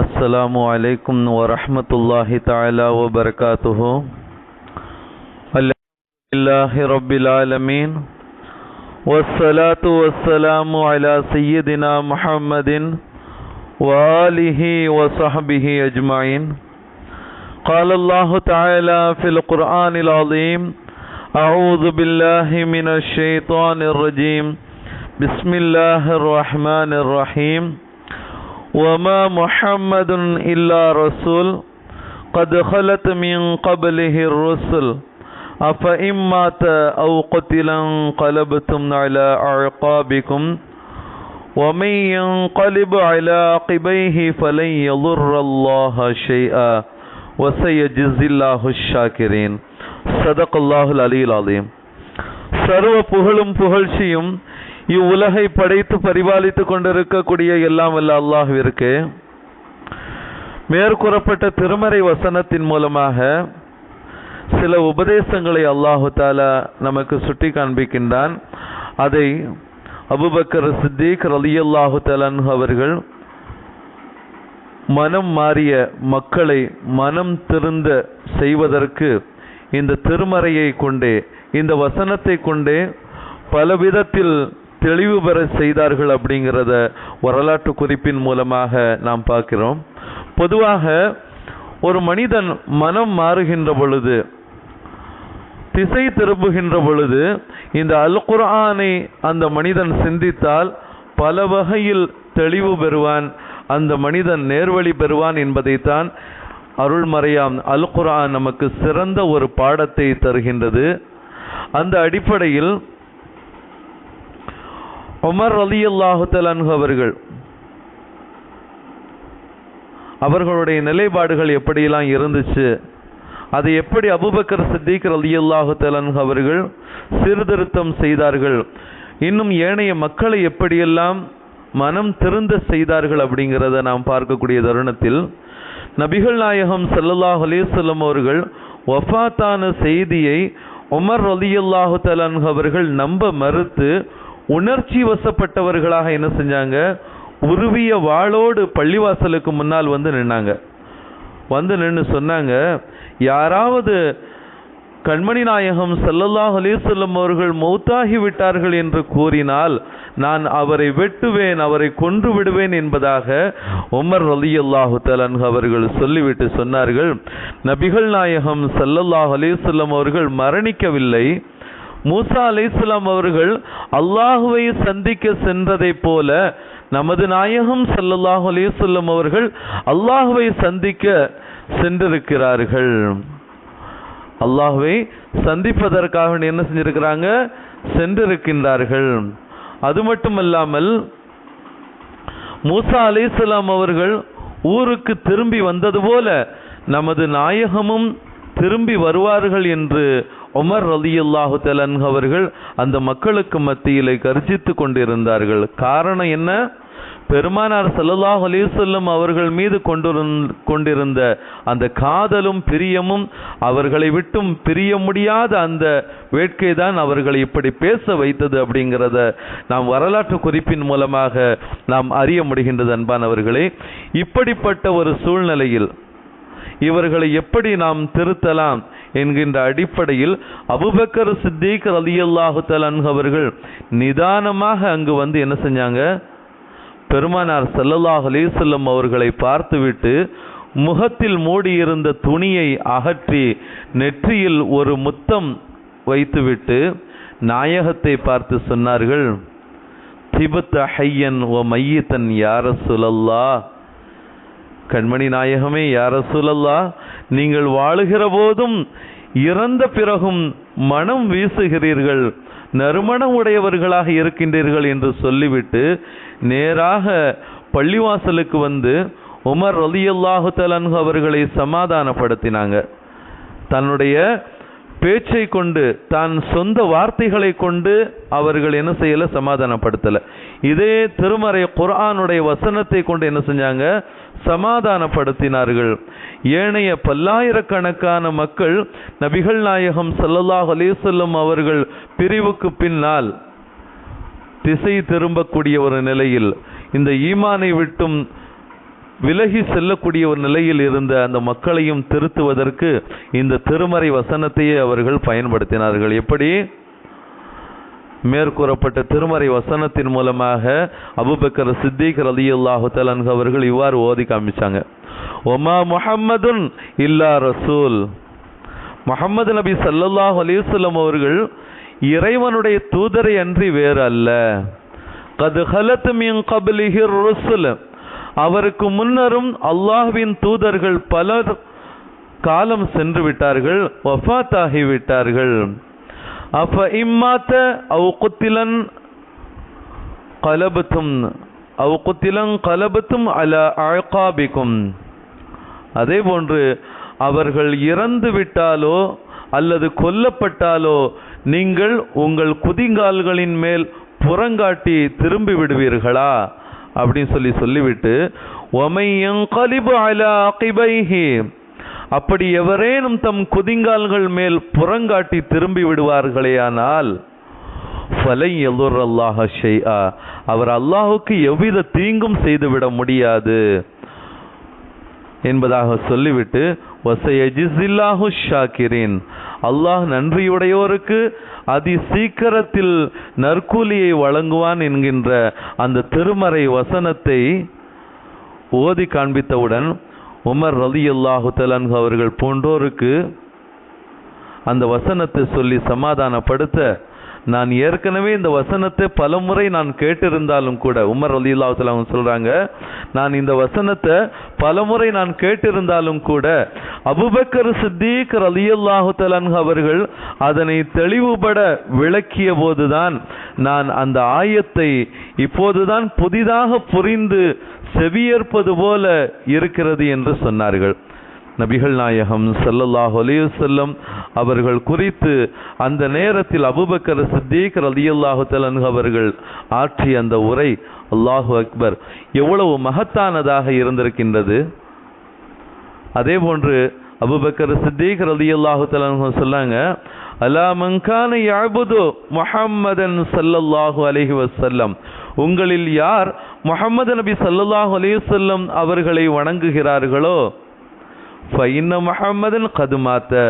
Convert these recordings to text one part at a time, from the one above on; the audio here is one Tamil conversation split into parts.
السلام علیکم ورحمۃ اللہ تعالی وبرکاتہ۔ اللہ رب العالمین والصلاة والسلام علی سیدنا محمد وآلہ وصحبہ اجمعین۔ قال اللہ تعالی فی القرآن العظیم، اعوذ باللہ من الشیطان الرجیم، بسم اللہ الرحمن الرحیم۔ وما محمد إلا رسول قد خلت من قبله الرسل أفإن مات أو قتل انقلبتم على أعقابكم ومن ينقلب على عقبيه فلن يضر الله شيئا وسيجزي الله الشاكرين صدق الله العلي العظيم சர்வ புகழும் புகழ்ச்சியும் இவ்வுலகை படைத்து பரிபாலித்துக் கொண்டிருக்கக்கூடிய எல்லாம் வல்ல அல்லாஹுவிற்கு மேற்கூறப்பட்ட திருமறை வசனத்தின் மூலமாக சில உபதேசங்களை அல்லாஹு தாலா நமக்கு சுட்டி காண்பிக்கின்றான். அதை அபுபக்கர் சித்திக் ரலியல்லாஹு தலன் அவர்கள் மனம் மாறிய மக்களை மனம் திருந்த செய்வதற்கு இந்த திருமறையை கொண்டே இந்த வசனத்தை கொண்டே பல விதத்தில் தெளிவு பெற செய்தார்கள் அப்படிங்கிறத வரலாற்று குறிப்பின் மூலமாக நாம் பார்க்கிறோம். பொதுவாக ஒரு மனிதன் மனம் மாறுகின்ற பொழுது திசை திரும்புகின்ற பொழுது இந்த அல் குர்ஆனை அந்த மனிதன் சிந்தித்தால் பல வகையில் தெளிவு பெறுவான் அந்த மனிதன் நேர்வழி பெறுவான் என்பதைத்தான் அருள்மறையாம். அல் குர்ஆன் நமக்கு சிறந்த ஒரு பாடத்தை தருகின்றது. அந்த அடிப்படையில் உமர் அலி அல்லாஹு அவர்கள். அவர்களுடைய நிலைப்பாடுகள் எப்படியெல்லாம் இருந்துச்சு? அதை எப்படி அபுபக்கர் சித்திக் அலி அல்லாஹு அவர்கள் சீர்திருத்தம் செய்தார்கள்? இன்னும் ஏனைய மக்களை எப்படியெல்லாம் மனம் திருந்த செய்தார்கள் அப்படிங்கிறத நாம் பார்க்கக்கூடிய தருணத்தில் நபிகள் நாயகம் சல்லல்லாஹ் அலேசல்லம் அவர்கள் வஃபாத்தான செய்தியை உமர் ரலியல்லாஹு தலான் அவர்கள் நம்ப மறுத்து உணர்ச்சி வசப்பட்டவர்களாக என்ன செஞ்சாங்க? உருவிய வாளோடு பள்ளிவாசலுக்கு முன்னால் வந்து நின்னாங்க. வந்து நின்று சொன்னாங்க யாராவது கண்மணி நாயகம் செல்லல்லாஹ் அலிசல்லம் அவர்கள் மௌத்தாகி விட்டார்கள் என்று கூறினால் நான் அவரை வெட்டுவேன் அவரை கொன்று விடுவேன் என்பதாக உமர் அலி அல்லாஹு தலன்ஹ் அவர்கள் சொல்லிவிட்டு சொன்னார்கள். நபிகள் நாயகம் செல்லல்லாஹ் அலிசல்லம் அவர்கள் மரணிக்கவில்லை. மூசா அலிஸ்லாம் அவர்கள் அல்லாஹுவை சந்திக்க சென்றதைப் போல நமது நாயகம் சல்லல்லாஹு அலிசல்லம் அவர்கள் அல்லாஹுவை சந்திக்க சென்றிருக்கிறார்கள். அல்லாஹுவை சந்திப்பதற்காக என்ன செஞ்சிருக்கிறாங்க? சென்றிருக்கின்றார்கள். அது மட்டுமல்லாமல் மூசா அலிஸ்லாம் அவர்கள் ஊருக்கு திரும்பி வந்தது போல நமது நாயகமும் திரும்பி வருவார்கள் என்று உமர் ரலி அல்லாஹு தலன் அவர்கள் அந்த மக்களுக்கு மத்தியிலே கர்ஜித்து கொண்டிருந்தார்கள். காரணம் என்ன? பெருமானார் சல்லாஹ் அலிசல்லம் அவர்கள் மீது கொண்டிருந்த அந்த காதலும் பிரியமும் அவர்களை விட்டும் பிரிய முடியாத அந்த வேட்கை தான் அவர்களை இப்படி பேச வைத்தது அப்படிங்கிறத நாம் வரலாற்று குறிப்பின் மூலமாக நாம் அறிய முடிகின்றது அன்பானவர்களே இப்படிப்பட்ட ஒரு சூழ்நிலையில் இவர்களை எப்படி நாம் திருத்தலாம்? என்கின்ற அடிப்படையில் அபுபக்கர் சித்திக் அலி அல்லாஹு தலன் அவர்கள் நிதானமாக அங்கு வந்து என்ன செஞ்சாங்க? பெருமானார் செல்லல்லாஹ் அலிசல்லம் அவர்களை பார்த்துவிட்டு முகத்தில் மூடியிருந்த துணியை அகற்றி நெற்றியில் ஒரு முத்தம் வைத்துவிட்டு நாயகத்தை பார்த்து சொன்னார்கள் திபத்த ஹையன் ஓ மையத்தன் யார சுழல்லா கண்மணி நாயகமே யார சுழல்லா நீங்கள் வாழுகிற போதும் இறந்த பிறகும் மனம் வீசுகிறீர்கள் நறுமணம் உடையவர்களாக இருக்கின்றீர்கள் என்று சொல்லிவிட்டு நேராக பள்ளிவாசலுக்கு வந்து உமர் ரலியல்லாஹு தலன் அவர்களை சமாதானப்படுத்தினாங்க. தன்னுடைய பேச்சை கொண்டு தான் சொந்த வார்த்தைகளை கொண்டு அவர்கள் என்ன செய்யல? சமாதானப்படுத்தலை. இதே திருமறை குர்ஆனுடைய வசனத்தை கொண்டு என்ன செஞ்சாங்க? சமாதானப்படுத்தினார்கள். ஏனைய பல்லாயிரக்கணக்கான மக்கள் நபிகள் நாயகம் சல்லல்லாஹ் அலேசல்லம் அவர்கள் பிரிவுக்கு பின்னால் திசை திரும்பக்கூடிய ஒரு நிலையில் இந்த ஈமானை விட்டும் விலகி செல்லக்கூடிய ஒரு நிலையில் இருந்த அந்த மக்களையும் திருத்துவதற்கு இந்த திருமறை வசனத்தையே அவர்கள் பயன்படுத்தினார்கள். எப்படி? மேற்கூறப்பட்ட திருமறை வசனத்தின் மூலமாக அபுபக்கர் சித்திக் ரலியல்லாஹு தலன்க அவர்கள் இவ்வாறு ஓதி காமிச்சாங்க. ஒமா முஹம்மதுன் இல்லா ரசூல். முகமது நபி ஸல்லல்லாஹு அலிசல்லம் அவர்கள் இறைவனுடைய தூதரை அன்றி வேறு அல்ல கது ஹலத் மின் கபிலிஹிர் ருசுலம் அவருக்கு முன்னரும் அல்லாஹ்வின் தூதர்கள் பலர் காலம் சென்று விட்டார்கள் வஃபாத்தாகி விட்டார்கள் அப்ப இம்மாத்த அவ் குத்திலன் கலபத்தும் அவ் குத்திலன் கலபத்தும் அல அழகாபிக்கும். அதே போன்று அவர்கள் இறந்து விட்டாலோ அல்லது கொல்லப்பட்டாலோ நீங்கள் உங்கள் குதிங்கால்களின் மேல் புறங்காட்டி திரும்பி விடுவீர்களா அப்படின்னு சொல்லி சொல்லிவிட்டு ஒமையங்கலிபு அல அகிபைஹி. அப்படி எவரேனும் தம் குதிங்கால்கள் மேல் புறங்காட்டி திரும்பி விடுவார்களேயானால் ஃபலை எல்லுர் அல்லாஹ ஷெய்ஆ அவர் அல்லாஹுக்கு எவ்வித தீங்கும் செய்துவிட முடியாது. என்பதாக சொல்லிவிட்டு வசையஜிசில்லாஹு ஷாக்கிரின். அல்லாஹ் நன்றியுடையோருக்கு அதி சீக்கிரத்தில் நற்கூலியை வழங்குவான் என்கின்ற அந்த திருமறை வசனத்தை ஓதி காண்பித்தவுடன் உமர் ரலி அல்லாஹு தலான்கு அவர்கள் போன்றோருக்கு அந்த வசனத்தை சொல்லி சமாதானப்படுத்த நான் ஏற்கனவே இந்த வசனத்தை பலமுறை நான் கேட்டிருந்தாலும் கூட உமர் அலி அவங்க சொல்றாங்க நான் இந்த வசனத்தை பலமுறை நான் கேட்டிருந்தாலும் கூட அபுபக்கர் சித்திக் அலி அல்லாஹு அவர்கள் அதனை தெளிவுபட விளக்கிய போதுதான் நான் அந்த ஆயத்தை இப்போதுதான் புதிதாக புரிந்து செவியேற்பது போல இருக்கிறது என்று சொன்னார்கள். நபிகள் நாயகம் சல்லல்லாஹ் அலைஹி அவர்கள் குறித்து அந்த நேரத்தில் அபுபக்கர் சித்தீக் ரலியல்லாஹு தலன்ஹு அவர்கள் ஆற்றிய அந்த உரை அல்லாஹு அக்பர் எவ்வளவு மகத்தானதாக இருந்திருக்கின்றது. அதே போன்று அபுபக்கர் சித்தீக் ரலியல்லாஹு தலன்ஹு சொல்லாங்க அலா மங்கான யாபுது முஹம்மதன் சல்லல்லாஹு அலஹி வசல்லம் உங்களில் யார் முகமது நபி சல்லல்லாஹு அலையுசல்லம் அவர்களை வணங்குகிறார்களோ ஃபைன்ன முஹம்மதன் கதுமாத்த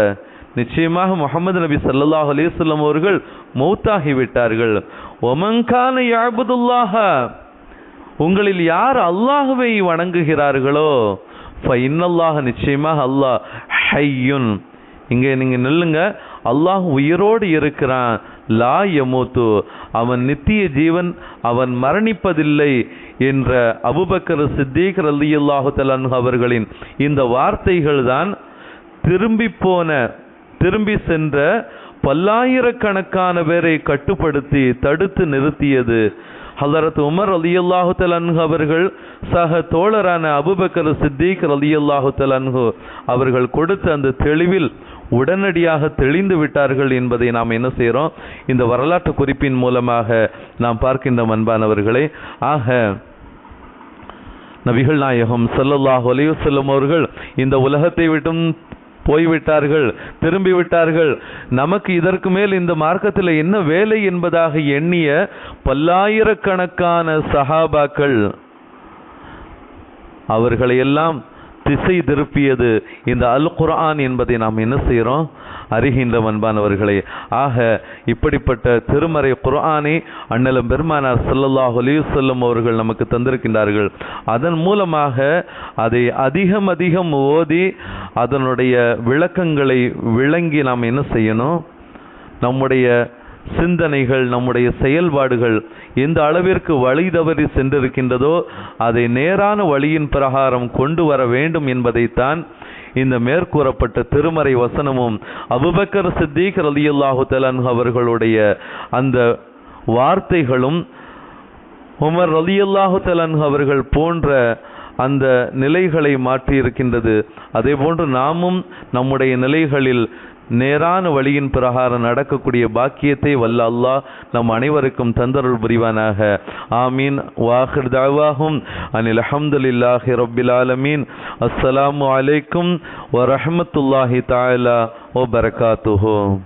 நிச்சயமாக முகமது நபி சல்லாஹ் அலிசல்லம் அவர்கள் மௌத்தாகி விட்டார்கள் யாபுதுல்லாஹ உங்களில் யார் அல்லாஹுவை வணங்குகிறார்களோ ஃபைன்னல்லாஹ நிச்சயமாக அல்லாஹ் ஹையுன். இங்கே நீங்க நில்லுங்க. அல்லாஹ் உயிரோடு இருக்கிறான். லா யமூத்து. அவன் நித்திய ஜீவன் அவன் மரணிப்பதில்லை. என்ற அபுபக்கர் சித்தீக் ரலியல்லாஹு அல்லாஹு அவர்களின் இந்த வார்த்தைகள் தான் திரும்பி போன திரும்பி சென்ற பல்லாயிரக்கணக்கான பேரை கட்டுப்படுத்தி தடுத்து நிறுத்தியது. ஹலரத் உமர் அலி அல்லாஹு தலன்ஹு அவர்கள் சக தோழரான அபுபக்கர் சித்திக் ரலியல்லாஹு தலன்ஹு அவர்கள் கொடுத்த அந்த தெளிவில் உடனடியாக தெளிந்து விட்டார்கள் என்பதை நாம் என்ன செய்கிறோம் இந்த வரலாற்று குறிப்பின் மூலமாக நாம் பார்க்கின்ற அன்பானவர்களே ஆக நபிகள் நாயகம் ஸல்லல்லாஹு ஒலையுசல்லம் அவர்கள் இந்த உலகத்தை விட்டும் போய்விட்டார்கள் திரும்பி விட்டார்கள் நமக்கு இதற்கு மேல் இந்த மார்க்கத்தில் என்ன வேலை என்பதாக எண்ணிய பல்லாயிரக்கணக்கான சஹாபாக்கள் அவர்களை எல்லாம் திசை திருப்பியது. இந்த அல் குர்ஆன் என்பதை நாம் என்ன செய்கிறோம் அறிகின்ற அன்பானவர்களே ஆக இப்படிப்பட்ட திருமறை குரானை அண்ணலும் பெருமானார் ஸல்லல்லாஹு செல்லும் அவர்கள் நமக்கு தந்திருக்கின்றார்கள். அதன் மூலமாக அதை அதிகம் அதிகம் ஓதி அதனுடைய விளக்கங்களை விளங்கி நாம் என்ன செய்யணும்? நம்முடைய சிந்தனைகள் நம்முடைய செயல்பாடுகள் எந்த அளவிற்கு வழி தவறி சென்றிருக்கின்றதோ அதை நேரான வழியின் பிரகாரம் கொண்டு வர வேண்டும் என்பதைத்தான் இந்த மேற்கூறப்பட்ட திருமறை வசனமும் அபுபக்கர் சித்திக் ரலியுல்லாஹு தலன் அவர்களுடைய அந்த வார்த்தைகளும் உமர் ரலியுல்லாஹு தலன் அவர்கள் போன்ற அந்த நிலைகளை மாற்றி இருக்கின்றது அதே போன்று நாமும் நம்முடைய நிலைகளில் நேரான வழியின் பிரகாரம் நடக்கக்கூடிய பாக்கியத்தை வல்ல அல்லாஹ் நம் அனைவருக்கும் தந்தருள் புரிவானாக. ஆமீன். வாஹிர் தாவாகும் அனில் அஹமதுல்லாஹி ரபில் ஆலமீன். அஸ்ஸலாமு அலைக்கும் வரஹமத்துல்லாஹி தாலா ஓ பரகாத்துஹோ.